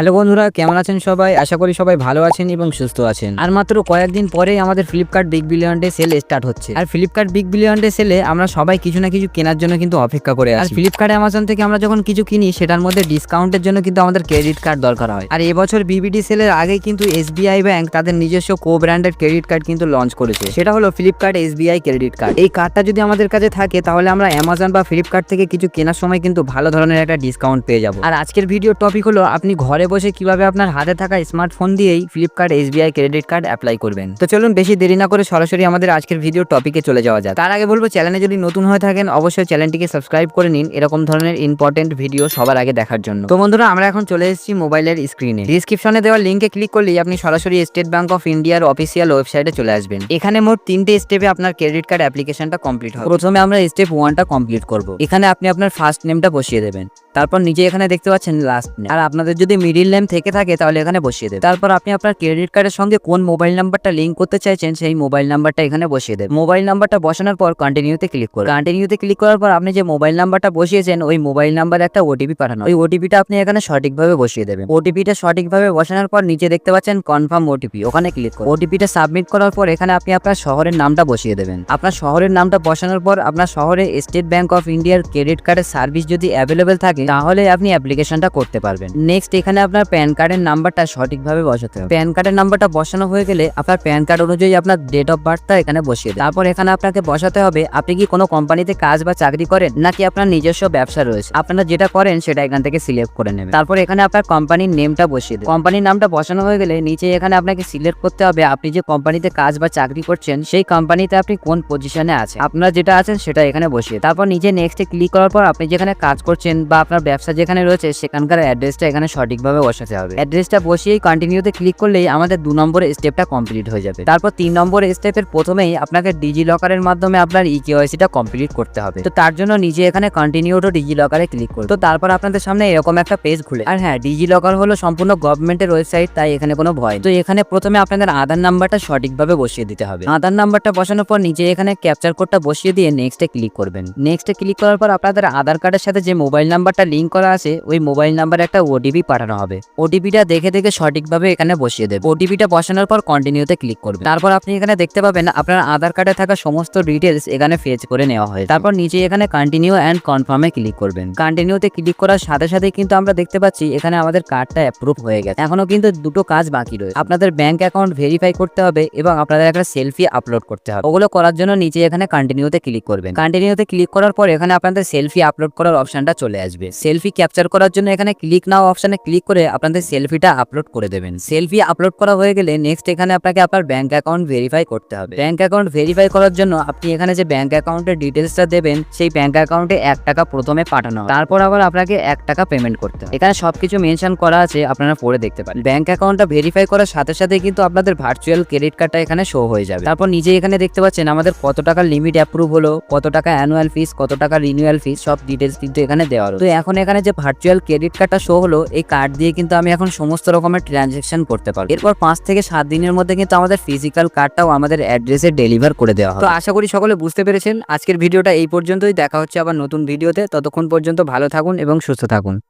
Hello বন্ধুরা, কেমন আছেন সবাই? আশা করি সবাই ভালো আছেন এবং সুস্থ আছেন। আর মাত্র কয়েকদিন পরেই আমাদের Flipkart big billion day sale start হচ্ছে। আর ফ্লিপকার্ট বিগ বিলিয়ন ডে সেলে আমরা সবাই কিছু না কিছু কেনার জন্য কিন্তু অপেক্ষা করে আর ফ্লিপকার্ট অ্যামাজন থেকে আমরা যখন কিছু কিনি, সেটার মধ্যে ডিসকাউন্টের জন্য কিন্তু আমাদের ক্রেডিট কার্ড দরকার হয়। আর এবছর বিবিডি সেলের আগে কিন্তু এসবিআই ব্যাংক তাদের নিজস্ব কো ব্র্যান্ডেড ক্রেডিট কার্ড কিন্তু লঞ্চ করেছে। সেটা হলো ফ্লিপকার্ট এসবিআই ক্রেডিট কার্ড এই কার্ডটা যদি আমাদের কাছে থাকে, তাহলে আমরা অ্যামাজন বা ফ্লিপকার্ট থেকে কিছু কেনার সময় কিন্তু ভালো ধরনের একটা ডিসকাউন্ট পেয়ে যাব। আর আজকের ভিডিও টপিক হলো, আপনি ঘরে বসে কীভাবে আপনার হাতে থাকা স্মার্টফোন দিয়েই Flipkart SBI credit card apply করবেন। তো চলুন বেশি দেরি না করে সরাসরি আমাদের আজকের ভিডিও টপিকে চলে যাওয়া যাক। তার আগে বলব চ্যানেলে যদি নতুন হয়ে থাকেন, অবশ্যই চ্যানেলটিকে সাবস্ক্রাইব করে নিন এরকম ধরনের ইম্পর্টেন্ট ভিডিও সবার আগে দেখার জন্য। তো বন্ধুরা, আমরা এখন চলে এসেছি মোবাইলের স্ক্রিনে ডিসক্রিপশনে দেওয়া লিঙ্কে ক্লিক করলেই আপনি সরাসরি স্টেট ব্যাংক অফ ইন্ডিয়ার অফিসিয়াল ওয়েবসাইটে চলে আসবেন। এখানে মোট তিনটে স্টেপে আপনার ক্রেডিট কার্ড অ্যাপ্লিকেশনটা কমপ্লিট হবে। প্রথমে আমরা স্টেপ ওয়ানটা কমপ্লিট করব। এখানে আপনি আপনার ফার্স্ট নেমটা বসিয়ে দেবেন। তারপর নিচে এখানে দেখতে পাচ্ছেন লাস্ট নেম আর আপনাদের যদি মিডিল নেম থেকে থাকে, তাহলে এখানে বসিয়ে দেবেন তারপর আপনি আপনার ক্রেডিট কার্ডের সঙ্গে কোন মোবাইল নাম্বারটা লিঙ্ক করতে চাইছেন, সেই মোবাইল নাম্বারটা এখানে বসিয়ে দেবেন মোবাইল নাম্বারটা বসানোর পর কন্টিনিউতে ক্লিক করুন। কন্টিনিউতে ক্লিক করার পর আপনি যে মোবাইল নাম্বারটা বসিয়েছেন, ওই মোবাইল নাম্বারে একটা ওটিপি পাঠানো। ওই ওটিপিটা আপনি এখানে সঠিকভাবে বসিয়ে দেবেন। ওটিপিটা সঠিকভাবে বসানোর পর নিচে দেখতে পাচ্ছেন কনফার্ম ওটিপি ওখানে ক্লিক করুন। ওটিপিটা সাবমিট করার পর এখানে আপনি আপনার শহরের নামটা বসিয়ে দেবেন। আপনার শহরের নামটা বসানোর পর আপনার শহরে স্টেট ব্যাংক অফ ইন্ডিয়ার ক্রেডিট কার্ডের সার্ভিস যদি অ্যাভেলেবেল থাকে তাহলে আপনি অ্যাপ্লিকেশনটা করতে পারবেন। নেক্সট, এখানে আপনার প্যান কার্ডের নাম্বারটা সঠিকভাবে বসাতে হবে। প্যান কার্ডের নাম্বারটা বসানো হয়ে গেলে আপনার প্যান কার্ড অনুযায়ী আপনার ডেট অফ বার্থটা এখানে বসিয়ে তারপর এখানে আপনাকে বসাতে হবে, আপনি কি কোনো কোম্পানিতে কাজ বা চাকরি করেন নাকি আপনার নিজস্ব ব্যবসা রয়েছে? আপনারা যেটা করেন সেটা এখান থেকে সিলেক্ট করে নেবেন। তারপর এখানে আপনার কোম্পানির নেমটা বসিয়ে দেন কোম্পানির নামটা বসানো হয়ে গেলে নিচে এখানে আপনাকে সিলেক্ট করতে হবে, আপনি যে কোম্পানিতে কাজ বা চাকরি করছেন, সেই কোম্পানিতে আপনি কোন পজিশনে আছেন। আপনারা যেটা আছেন সেটা এখানে বসিয়ে। তারপর নিচে নেক্সটে ক্লিক করার পর আপনি যেখানে কাজ করছেন বা আপনার ব্যবসা যেখানে রয়েছে, সেখানকার অ্যাড্রেসটা এখানে সঠিকভাবে বসাতে হবে। অ্যাড্রেসটা বসিয়েই কন্টিনিউতে ক্লিক করলেই আমাদের দু নম্বর স্টেপটা কমপ্লিট হয়ে যাবে। তারপর তিন নম্বর স্টেপের প্রথমেই আপনাকে ডিজি লকারের মাধ্যমে আপনার ই কেওয়াইসিটা কমপ্লিট করতে হবে। তো তার জন্য নিজে এখানে কন্টিনিউ টু ডিজি লকারে ক্লিক করুন। তো তারপর আপনাদের সামনে এরকম একটা পেজ খুলে। আর হ্যাঁ ডিজি লকার হলো সম্পূর্ণ গভর্নমেন্টের ওয়েবসাইট তাই এখানে কোনো ভয় তো এখানে প্রথমে আপনাদের আধার নাম্বারটা সঠিকভাবে বসিয়ে দিতে হবে। আধার নাম্বারটা বসানোর পর নিজে এখানে ক্যাপচার কোডটা বসিয়ে দিয়ে নেক্সটে ক্লিক করবেন। নেক্সটে ক্লিক করার পর আপনাদের আধার কার্ডের সাথে যে মোবাইল নাম্বারটা লিঙ্ক করা আছে, ওই মোবাইল নাম্বারে একটা ওটিপি পাঠানো হবে। ওটিপিটা দেখে দেখে সঠিকভাবে এখানে বসিয়ে দেবে। ওটিপিটা বসানোর পর কন্টিনিউতে ক্লিক করবেন তারপর আপনি এখানে দেখতে পাবেন আপনার আধার কার্ডে থাকা সমস্ত ডিটেলস এখানে ফেজ করে নেওয়া হয় তারপর নিচে এখানে কন্টিনিউ অ্যান্ড কনফার্মে ক্লিক করবেন। কন্টিনিউতে ক্লিক করার সাথে সাথে কিন্তু আমরা দেখতে পাচ্ছি এখানে আমাদের কার্ডটা অ্যাপ্রুভ হয়ে গেছে। এখনও কিন্তু দুটো কাজ বাকি রয়েছে। আপনাদের ব্যাংক অ্যাকাউন্ট ভেরিফাই করতে হবে এবং আপনাদের একটা সেলফি আপলোড করতে হবে। ওগুলো করার জন্য নিচে এখানে কন্টিনিউতে ক্লিক করবেন। কন্টিনিউতে ক্লিক করার পর এখানে আপনাদের সেলফি আপলোড করার অপশনটা চলে আসবে। সেলফি ক্যাপচার করার জন্য এখানে ক্লিক নাও অপশানে ক্লিক করে আপনাদের সেলফিটা আপলোড করে দেবেন। সেলফি আপলোড করা হয়ে গেলে নেক্সট এখানে আপনাকে আপনার ব্যাংক অ্যাকাউন্ট ভেরিফাই করতে হবে। ব্যাংক অ্যাকাউন্ট ভেরিফাই করার জন্য আপনি এখানে যে ব্যাংক অ্যাকাউন্টের ডিটেলসটা দেবেন, সেই ব্যাংক অ্যাকাউন্টে এক টাকা প্রথমে পাঠানো। তারপর আবার আপনাকে এক টাকা পেমেন্ট করতে হবে। এখানে সবকিছু মেনশন করা আছে, আপনারা পড়ে দেখতে পারেন। ব্যাংক অ্যাকাউন্টটা ভেরিফাই করার সাথে সাথে কিন্তু আপনাদের ভার্চুয়াল ক্রেডিট কার্ডটা এখানে শো হয়ে যাবে। তারপর নিজে এখানে দেখতে পাচ্ছেন আমাদের কত টাকার লিমিট অ্যাপ্রুভ হলো, কত টাকা অ্যানুয়াল ফিস কত টাকা রিনিউয়াল ফিস সব ডিটেলস কিন্তু এখানে দেওয়া তো এখন এখানে যে ভার্চুয়াল ক্রেডিট কার্ডটা শো হলো, এই কার্ড দিয়ে কিন্তু আমি এখন সমস্ত রকমের ট্রানজেকশন করতে পারব। এরপর পাঁচ থেকে সাত দিনের মধ্যে কিন্তু আমাদের ফিজিক্যাল কার্ডটাও আমাদের অ্যাড্রেসে ডেলিভার করে দেওয়া হবে। তো আশা করি সকলে বুঝতে পেরেছেন। আজকের ভিডিওটা এই পর্যন্তই। দেখা হচ্ছে আবার নতুন ভিডিওতে ততক্ষণ পর্যন্ত ভালো থাকুন এবং সুস্থ থাকুন।